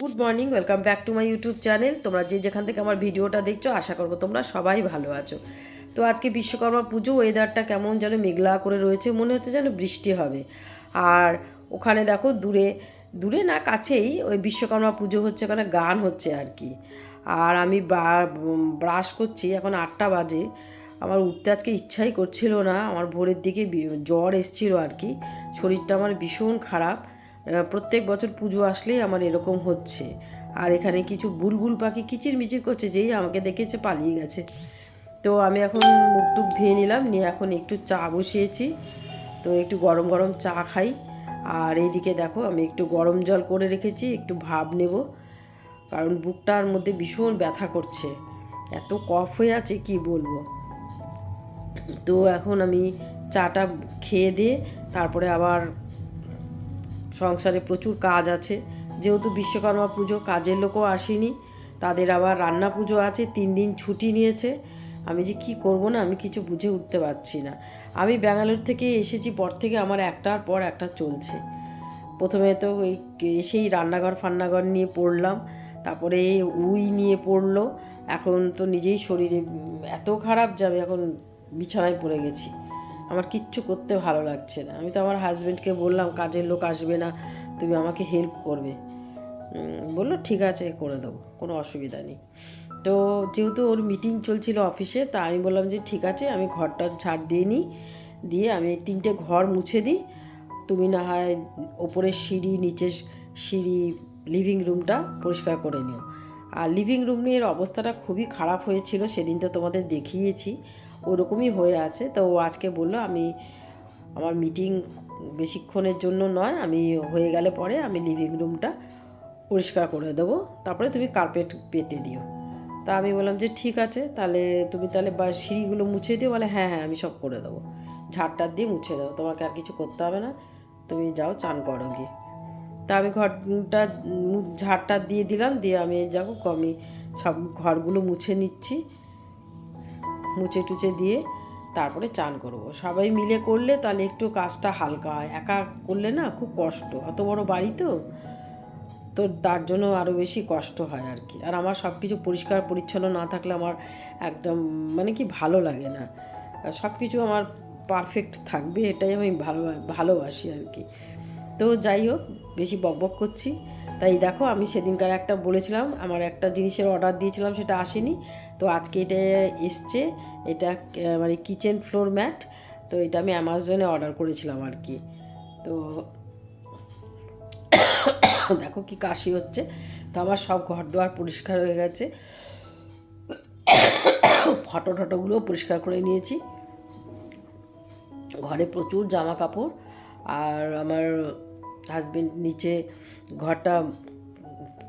Good morning, welcome back to my YouTube channel. তোমরা যে যেখান থেকে আমার ভিডিওটা দেখছ, আশা করব তোমরা সবাই ভালো আছো। তো আজকে বিশ্বকর্মা পুজো ওয়েদারটা কেমন যেন মেঘলা করে রয়েছে, মনে হচ্ছে যেন বৃষ্টি হবে। আর ওখানে দেখো, দূরে দূরে না কাছেই ওই বিশ্বকর্মা পুজো হচ্ছে, ওখানে গান হচ্ছে আর কি। আর আমি ব্রাশ করছি, এখন আটটা বাজে। আমার উঠতে আজকে ইচ্ছাই করছিল না, আমার ভোরের দিকে জ্বর এসছিল আর কি। শরীরটা আমার ভীষণ খারাপ। প্রত্যেক বছর পুজো আসলেই আমার এরকম হচ্ছে। আর এখানে কিছু বুলবুল পাখি কিচির মিচির করছে, যেই আমাকে দেখেছে পালিয়ে গেছে। তো আমি এখন মুখ টুক ধুয়ে নিলাম, নিয়ে এখন একটু চা বসিয়েছি। তো একটু গরম গরম চা খাই। আর এইদিকে দেখো, আমি একটু গরম জল করে রেখেছি, একটু ভাব নেব। কারণ বুকটার মধ্যে ভীষণ ব্যথা করছে। এত কফ হয়ে আছে, কি বলব? তো এখন আমি চাটা খেয়ে দিয়ে, তারপরে আবার সংসারে প্রচুর কাজ আছে। যেহেতু বিশ্বকর্মা পুজো, কাজের লোকও আসেনি, তাদের আবার রান্না পুজো আছে, তিন দিন ছুটি নিয়েছে। আমি যে কি করব না, আমি কিছু বুঝে উঠতে পারছি না। আমি ব্যাঙ্গালোর থেকে এসেছি, পর থেকে আমার একটার পর একটা চলছে। প্রথমে তো ওই এসেই রান্নাঘর ফান্নাঘর নিয়ে পড়লাম, তারপরে উই নিয়ে পড়ল। এখন তো নিজেই শরীরে এত খারাপ যাবে, এখন বিছানায় পড়ে গেছি। আমার কিচ্ছু করতে ভালো লাগছে না। আমি তো আমার হাজব্যান্ডকে বললাম, কাজের লোক আসবে না, তুমি আমাকে হেল্প করবে। বলল, ঠিক আছে, করে দেবো, কোনো অসুবিধা নেই। তো যেহেতু ওর মিটিং চলছিল অফিসে তা আমি বললাম যে, ঠিক আছে, আমি ঘরটা ঝাড় দিয়ে নিই, দিয়ে আমি তিনটে ঘর মুছে দিই। তুমি না হয় ওপরের সিঁড়ি, নিচের সিঁড়ি লিভিং রুমটা পরিষ্কার করে নিও। আর লিভিং রুমের অবস্থাটা খুবই খারাপ হয়েছিল, সেদিন তো তোমাদের দেখিয়েছি। ওরকমই হয়ে আছে। তো ও আজকে বলল, আমি আমার মিটিং বেশিক্ষণের জন্য নয়, আমি হয়ে গেলে পরে আমি লিভিং রুমটা পরিষ্কার করে দেবো। তারপরে তুমি কার্পেট পেতে দিও। তা আমি বললাম যে, ঠিক আছে, তাহলে তুমি তাহলে বা সিঁড়িগুলো মুছে দিও। বলে হ্যাঁ হ্যাঁ আমি সব করে দেবো। ঝাড়টার দিয়ে মুছে দেবো, তোমাকে আর কিছু করতে হবে না। তুমি যাও, চান করো গিয়ে। তা আমি ঘরটা, ঝাড়টা দিয়ে দিলাম, দিয়ে আমি যাব। আমি সব ঘরগুলো মুছে নিচ্ছি। মুছে টুচে দিয়ে তারপরে চান করব। সবাই মিলে করলে তাহলে একটু কাজটা হালকা হয়। একা করলে না খুব কষ্ট। অত বড় বাড়ি তো তো তার জন্য আরও বেশি কষ্ট হয় আর কি। আর আমার সব কিছু পরিষ্কার পরিচ্ছন্ন না থাকলে আমার একদম মানে কি ভালো লাগে না। সব কিছু আমার পারফেক্ট থাকবে, এটাই আমি ভালো, ভালোবাসি আর কি। তো যাই হোক, বেশি বকবক করছি। তাই দেখো, আমি সেদিনকার একটা বলেছিলাম, আমার একটা জিনিসের অর্ডার দিয়েছিলাম, সেটা আসেনি। তো আজকে এটা এসছে, এটা মানে কিচেন ফ্লোর ম্যাট তো এটা আমি অ্যামাজনে অর্ডার করেছিলাম আর কি। তো দেখো কি কাশি হচ্ছে। তো আমার সব ঘর দুয়ার পরিষ্কার হয়ে গেছে। ফটো টটোগুলোও পরিষ্কার করে নিয়েছি। ঘরে প্রচুর জামা কাপড় আর আমার হাজবেন্ড নিচে ঘরটা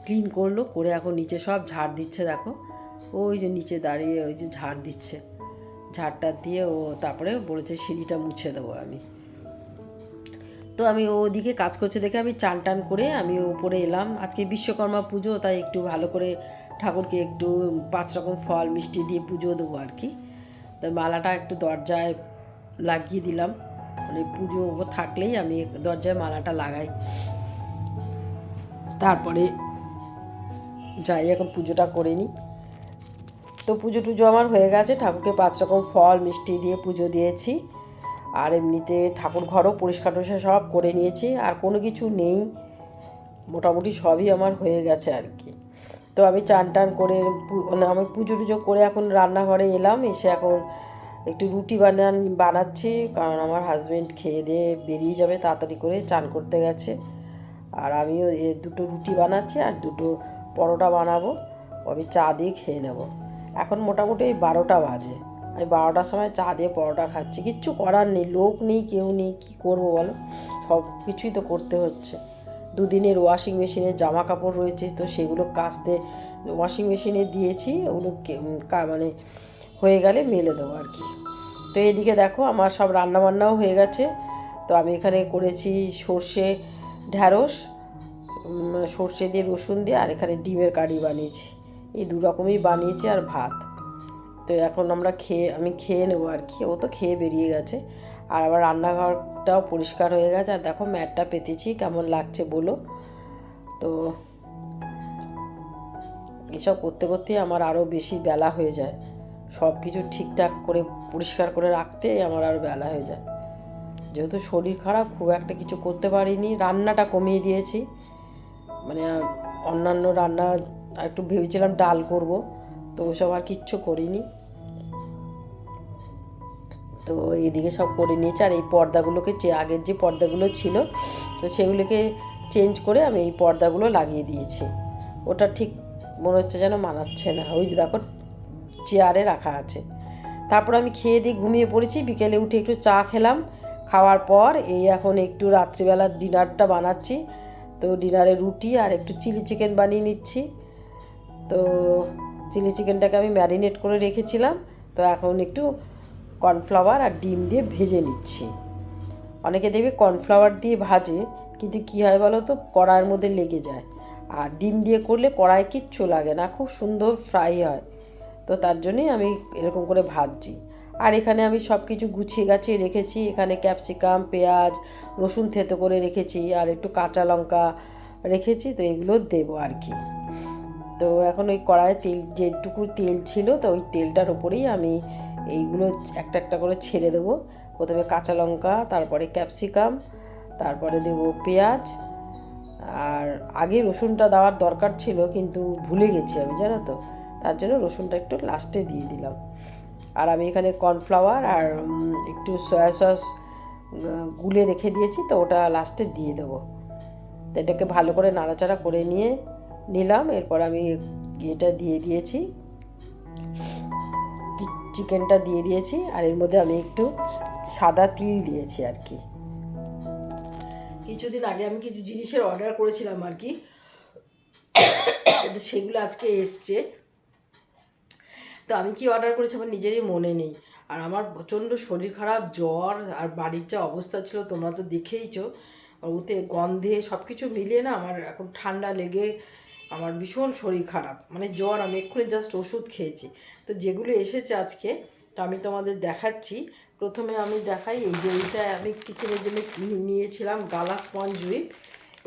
ক্লিন করল, করে এখন নিচে সব ঝাড় দিচ্ছে, দেখো। ওই যে নিচে দাঁড়িয়ে ওই যে ঝাড় দিচ্ছে। ঝাড়টা দিয়ে ও তারপরে বলেছে সিঁড়িটা মুছে দেবো আমি। তো আমি ওদিকে কাজ করছে দেখে আমি চান টান করে আমি উপরে এলাম। আজকে বিশ্বকর্মা পুজো, তাই একটু ভালো করে ঠাকুরকে একটু পাঁচ রকম ফল, মিষ্টি দিয়ে পুজো দেবো আর কি। তো মালাটা একটু দরজায় লাগিয়ে দিলাম। মানে পুজো থাকলেই আমি দরজায় মালাটা লাগাই। তারপরে যাই, এখন পুজোটা করে নিই। তো পুজো টুজো আমার হয়ে গেছে, ঠাকুরকে পাঁচ রকম ফল, মিষ্টি দিয়ে পুজো দিয়েছি। আর এমনিতে ঠাকুর ঘরও পরিষ্কার টরিষ্কার সব করে নিয়েছি, আর কোনো কিছু নেই। মোটামুটি সবই আমার হয়ে গেছে আর কি। তো আমি চান টান করে মানে আমি পুজো টুজো করে এখন রান্নাঘরে এলাম, এসে এখন একটু রুটি বানান, বানাচ্ছি, কারণ আমার হাজবেন্ড খেয়ে দিয়ে বেরিয়ে যাবে তাড়াতাড়ি করে, চান করতে গেছে। আর আমিও দুটো রুটি বানাচ্ছি, আর দুটো পরোটা বানাবো, আমি চা দিয়ে খেয়ে নেব। এখন মোটামুটি এই বারোটা বাজে। আমি বারোটার সময় চা দিয়ে পরোটা খাচ্ছি। কিচ্ছু করার নেই, লোক নেই, কেউ নেই, কী করব বলো? সব কিছুই তো করতে হচ্ছে। দুদিনের ওয়াশিং মেশিনে জামা কাপড় রয়েছে, তো সেগুলো কাচতে ওয়াশিং মেশিনে দিয়েছি, ওগুলো মানে হয়ে গেলে মেলে দেবো আর কি। তো এদিকে দেখো আমার সব রান্নাবান্নাও হয়ে গেছে। তো আমি এখানে করেছি সর্ষে ঢ্যাঁড়স সর্ষে দিয়ে রসুন দিয়ে, আর এখানে ডিমের কারি বানিয়েছি। এই দু রকমই বানিয়েছি আর ভাত। তো এখন আমরা খেয়ে, আমি খেয়ে নেব আর কি। ও তো খেয়ে বেরিয়ে গেছে। আর আবার রান্নাঘরটাও পরিষ্কার হয়ে গেছে। আর দেখো ম্যাটটা পেতেছি, কেমন লাগছে বলো? তো এসব করতে করতেই আমার আরও বেশি বেলা হয়ে যায়। সব কিছু ঠিকঠাক করে, পরিষ্কার করে রাখতে আমার আরও বেলা হয়ে যায়। যেহেতু শরীর খারাপ, খুব একটা কিছু করতে পারিনি। রান্নাটা কমিয়ে দিয়েছি। মানে অন্যান্য রান্না আর একটু ভেবেছিলাম ডাল করব, তো ওসব আর কিচ্ছু করিনি। তো এইদিকে সব করে নিয়েছি, আর এই পর্দাগুলোকে যে আগের যে পর্দাগুলো ছিল, তো সেগুলোকে চেঞ্জ করে আমি এই পর্দাগুলো লাগিয়ে দিয়েছি। ওটা ঠিক মনে হচ্ছে যেন মানাচ্ছে না। ওই যে দেখো, চেয়ারে রাখা আছে। তারপর আমি খেয়ে দিয়ে ঘুমিয়ে পড়েছি। বিকেলে উঠে একটু চা খেলাম। খাওয়ার পর এই এখন একটু রাত্রিবেলার ডিনারটা বানাচ্ছি। তো ডিনারে রুটি আর একটু চিলি চিকেন বানিয়ে নিচ্ছি। তো চিলি চিকেনটাকে আমি ম্যারিনেট করে রেখেছিলাম। তো এখন একটু কর্নফ্লাওয়ার আর ডিম দিয়ে ভেজে নিচ্ছি। অনেকে দেখবে কর্নফ্লাওয়ার দিয়ে ভাজে, কিন্তু কী হয় বলো তো? কড়াইয়ের মধ্যে লেগে যায়। আর ডিম দিয়ে করলে কড়াই কিচ্ছু লাগে না, খুব সুন্দর ফ্রাই হয়। তো তার জন্যই আমি এরকম করে ভাজছি। আর এখানে আমি সব কিছু গুছিয়ে গাছিয়ে রেখেছি। এখানে ক্যাপসিকাম, পেঁয়াজ, রসুন থেতো করে রেখেছি। আর একটু কাঁচা লঙ্কা রেখেছি। তো এগুলো দেবো আর কি। তো এখন ওই কড়াইয়ে তেল, যেটুকু তেল ছিল, তো ওই তেলটার উপরেই আমি এইগুলো একটা একটা করে ছেড়ে দেবো। প্রথমে কাঁচা লঙ্কা, তারপরে ক্যাপসিকাম, তারপরে দেবো পেঁয়াজ। আর আগে রসুনটা দেওয়ার দরকার ছিল, কিন্তু ভুলে গেছি আমি, জানো তো? তার জন্য রসুনটা একটু লাস্টে দিয়ে দিলাম। আর আমি এখানে কর্নফ্লাওয়ার আর একটু সয়া সস গুলে রেখে দিয়েছি, তো ওটা লাস্টে দিয়ে দেবো। তো এটাকে ভালো করে নাড়াচাড়া করে নিয়ে নিলাম, এরপর আমি এটা দিয়ে দিয়েছি। চিকেনটা দিয়ে দিয়েছি, আর এর মধ্যে আমি একটু সাদা তিল দিয়েছি আর কি। কিছুদিন আগে আমি কিছু জিনিসের অর্ডার করেছিলাম আর কি। সেগুলো আজকে এসছে। তো আমি কি অর্ডার করেছি আমার নিজেরই মনে নেই। আর আমার প্রচণ্ড শরীর খারাপ, জ্বর, আর বাড়ির যা অবস্থা ছিল তোমরা তো দেখেইছো। ওতে গন্ধে সব কিছু মিলিয়ে না আমার এখন ঠান্ডা লেগে আমার ভীষণ শরীর খারাপ। মানে জ্বর, আমি এক্ষুনি জাস্ট ওষুধ খেয়েছি। তো যেগুলো এসেছে আজকে, তো আমি তোমাদের দেখাচ্ছি। প্রথমে আমি দেখাই, এই যে এইটা আমি কিচেনের জন্য নিয়েছিলাম গালা স্পঞ্জ উইপ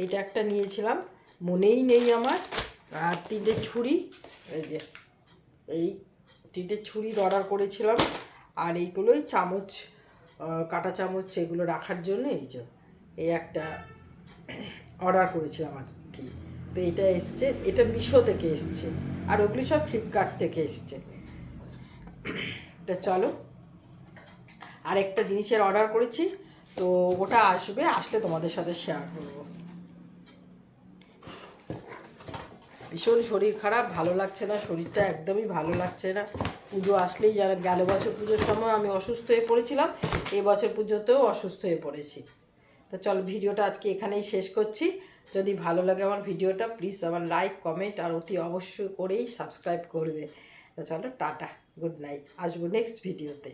এটা একটা নিয়েছিলাম। মনেই নেই আমার। আর তিনটে ছুরি, এই যে, এই তিনটে ছুরির অর্ডার করেছিলাম। আর এইগুলোই চামচ কাঁটা চামচ এগুলো রাখার জন্য এই যে, এই একটা অর্ডার করেছিলাম আর কি তো এটা এসছে, এটা মিশো থেকে এসছে আর ওগুলি সব ফ্লিপকার্ট থেকে এসছে। এটা চলো আর একটা জিনিসের অর্ডার করেছি, তো ওটা আসবে, আসলে তোমাদের সাথে শেয়ার করব। ভীষণ শরীর খারাপ, ভালো লাগছে না, শরীরটা একদমই ভালো লাগছে না। পুজো আসলেই যারা গেল বছর পুজোর সময় আমি অসুস্থ হয়ে পড়েছিলাম এই বছর পুজোতেও অসুস্থ হয়ে পড়েছি। তো চল, ভিডিওটা আজকে এখানেই শেষ করছি। যদি ভালো লাগে আমার ভিডিওটা প্লিজ আমার লাইক কমেন্ট আর অতি অবশ্যই করেই সাবস্ক্রাইব করবে। চলো, টাটা গুড নাইট আসব নেক্সট ভিডিওতে